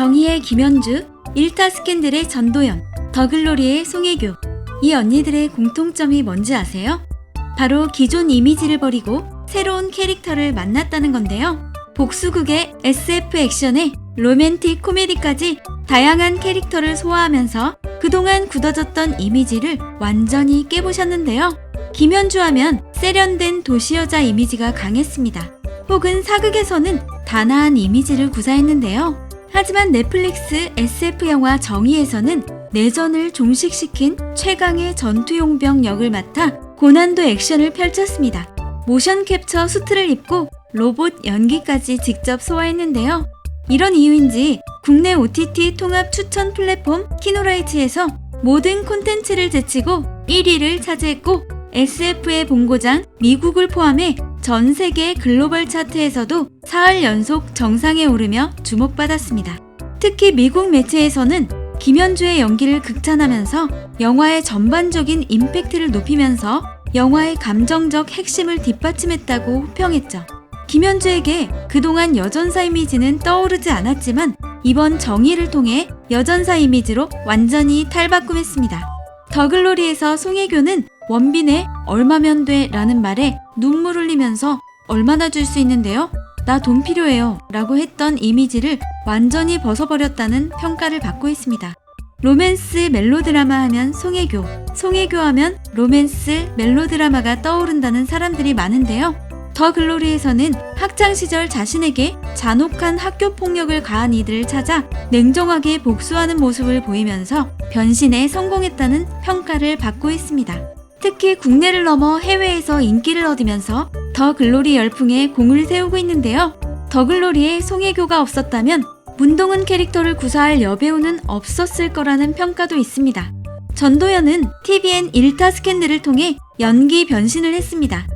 정희의 김현주, 일타 스캔들의 전도연, 더글로리의 송혜교. 이 언니들의 공통점이 뭔지 아세요? 바로 기존 이미지를 버리고 새로운 캐릭터를 만났다는 건데요. 복수극의 SF 액션에 로맨틱 코미디까지 다양한 캐릭터를 소화하면서 그동안 굳어졌던 이미지를 완전히 깨보셨는데요. 김현주 하면 세련된 도시여자 이미지가 강했습니다. 혹은 사극에서는 단아한 이미지를 구사했는데요. 하지만 넷플릭스 SF 영화 정의에서는 내전을 종식시킨 최강의 전투용병 역을 맡아 고난도 액션을 펼쳤습니다. 모션 캡처 수트를 입고 로봇 연기까지 직접 소화했는데요. 이런 이유인지 국내 OTT 통합 추천 플랫폼 키노라이트에서 모든 콘텐츠를 제치고 1위를 차지했고 SF의 본고장 미국을 포함해 전 세계 글로벌 차트에서도 사흘 연속 정상에 오르며 주목받았습니다. 특히 미국 매체에서는 김현주의 연기를 극찬하면서 영화의 전반적인 임팩트를 높이면서 영화의 감정적 핵심을 뒷받침했다고 호평했죠. 김현주에게 그동안 여전사 이미지는 떠오르지 않았지만 이번 정의를 통해 여전사 이미지로 완전히 탈바꿈했습니다. 더글로리에서 송혜교는 원빈의 얼마면 돼 라는 말에 눈물 흘리면서 얼마나 줄 수 있는데요? 나 돈 필요해요 라고 했던 이미지를 완전히 벗어버렸다는 평가를 받고 있습니다. 로맨스 멜로드라마 하면 송혜교, 송혜교 하면 로맨스 멜로드라마가 떠오른다는 사람들이 많은데요. 더 글로리에서는 학창시절 자신에게 잔혹한 학교 폭력을 가한 이들을 찾아 냉정하게 복수하는 모습을 보이면서 변신에 성공했다는 평가를 받고 있습니다. 특히 국내를 넘어 해외에서 인기를 얻으면서 더 글로리 열풍에 공을 세우고 있는데요. 더 글로리에 송혜교가 없었다면 문동은 캐릭터를 구사할 여배우는 없었을 거라는 평가도 있습니다. 전도연은 TVN 일타 스캔들을 통해 연기 변신을 했습니다.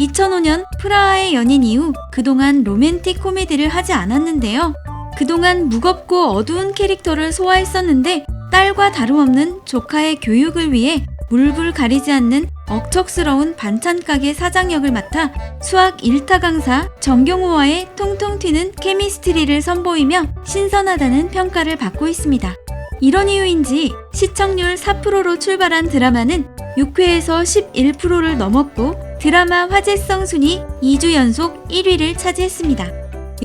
2005년 프라하의 연인 이후 그동안 로맨틱 코미디를 하지 않았는데요. 그동안 무겁고 어두운 캐릭터를 소화했었는데 딸과 다름없는 조카의 교육을 위해 물불 가리지 않는 억척스러운 반찬 가게 사장 역을 맡아 수학 1타 강사 정경호와의 통통 튀는 케미스트리를 선보이며 신선하다는 평가를 받고 있습니다. 이런 이유인지 시청률 4%로 출발한 드라마는 6회에서 11%를 넘었고 드라마 화제성 순위 2주 연속 1위를 차지했습니다.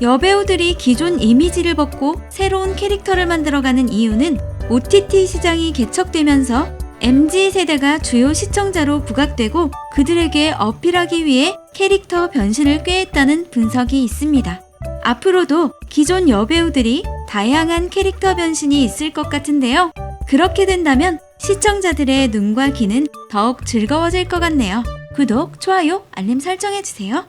여배우들이 기존 이미지를 벗고 새로운 캐릭터를 만들어가는 이유는 OTT 시장이 개척되면서 MZ 세대가 주요 시청자로 부각되고 그들에게 어필하기 위해 캐릭터 변신을 꾀했다는 분석이 있습니다. 앞으로도 기존 여배우들이 다양한 캐릭터 변신이 있을 것 같은데요. 그렇게 된다면 시청자들의 눈과 귀는 더욱 즐거워질 것 같네요. 구독, 좋아요, 알림 설정해주세요.